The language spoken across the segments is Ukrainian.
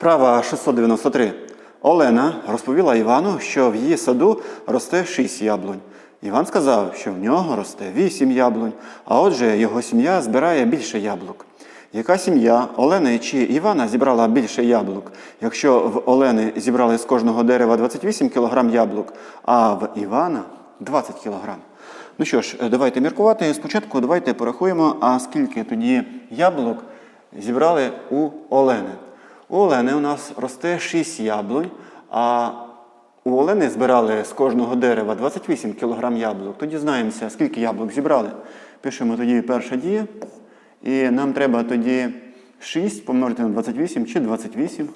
Вправа 693. Олена розповіла Івану, що в її саду росте 6 яблунь. Іван сказав, що в нього росте 8 яблунь, а отже, його сім'я збирає більше яблук. Яка сім'я Олени чи Івана зібрала більше яблук? Якщо в Олени зібрали з кожного дерева 28 кг яблук, а в Івана 20 кг. Ну що ж, давайте міркувати. Спочатку давайте порахуємо, а скільки тоді яблук зібрали у Олени. У Олени у нас росте 6 яблунь, а у Олени збирали з кожного дерева 28 кг яблук. Тоді знаємося, скільки яблук зібрали. Пишемо тоді перша дія. І нам треба тоді 6 помножити на 28 чи 28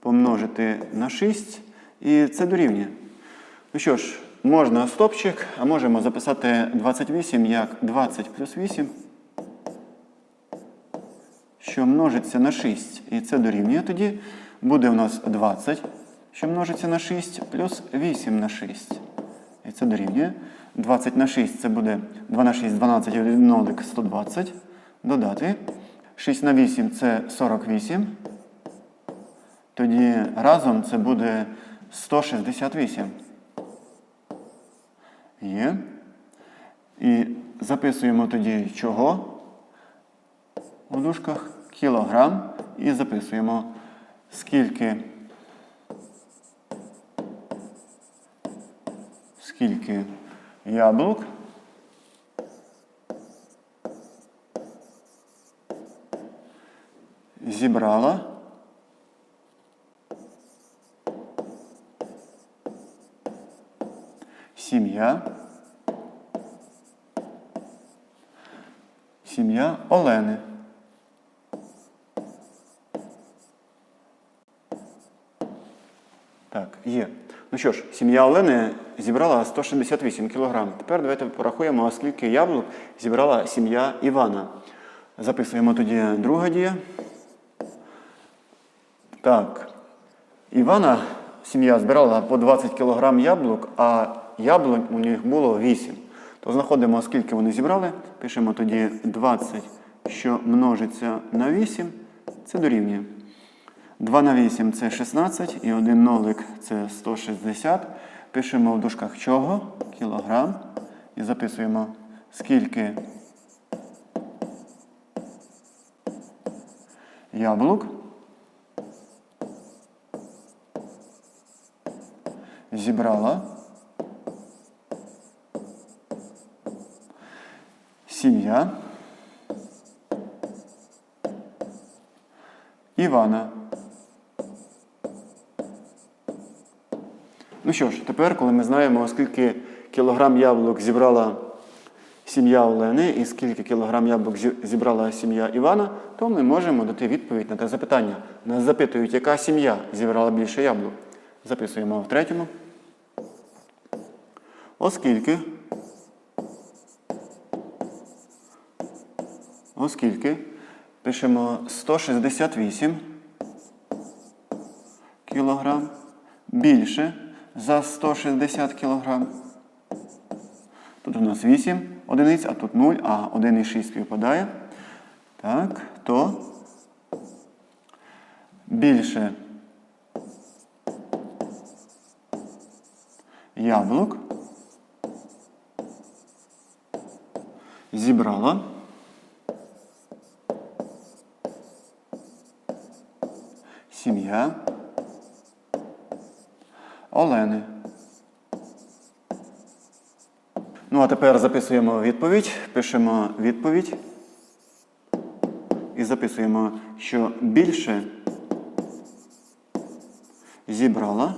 помножити на 6. І це дорівнює. Ну що ж, можна стопчик, а можемо записати 28 як 20 плюс 8, що множиться на 6. І це дорівнює тоді. Буде у нас 20, що множиться на 6, плюс 8 на 6. І це дорівнює. 20 на 6 це буде 2 на 6, 12, 1 нолик, 120. Додати. 6 на 8 це 48. Тоді разом це буде 168. Є. І записуємо тоді чого у дужках кілограм. І записуємо скільки. Скільки яблук. Зібрала. Сім'я. Сім'я Олени. Так, є. Ну що ж, сім'я Олени зібрала 168 кг. Тепер давайте порахуємо, скільки яблук зібрала сім'я Івана. Записуємо тоді друга дія. Так. Івана сім'я збирала по 20 кг яблук, а яблунь у них було 8. То знаходимо, скільки вони зібрали. Пишемо тоді 20, що множиться на 8. Це дорівнює. 2 на 8 це 16 і один нолик це 160. Пишемо в дужках чого? Кілограм. І записуємо, скільки яблук. Зібрала. Сім'я. Івана. Ну що ж, тепер, коли ми знаємо, скільки кілограм яблук зібрала сім'я Олени і скільки кілограм яблук зібрала сім'я Івана, то ми можемо дати відповідь на те запитання. Нас запитують, яка сім'я зібрала більше яблук. Записуємо в третьому. Оскільки. Оскільки пишемо 168 кілограм більше за 160 кілограм. Тут у нас 8 одиниць, а тут 0, а 1,6 співпадає. Так, то більше яблук зібрала сім'я Олени. Ну, а тепер записуємо відповідь. Пишемо відповідь. І записуємо, що більше зібрала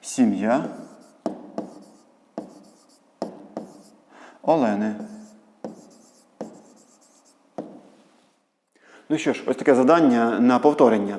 сім'я Олени. Ну що ж, ось таке завдання на повторення.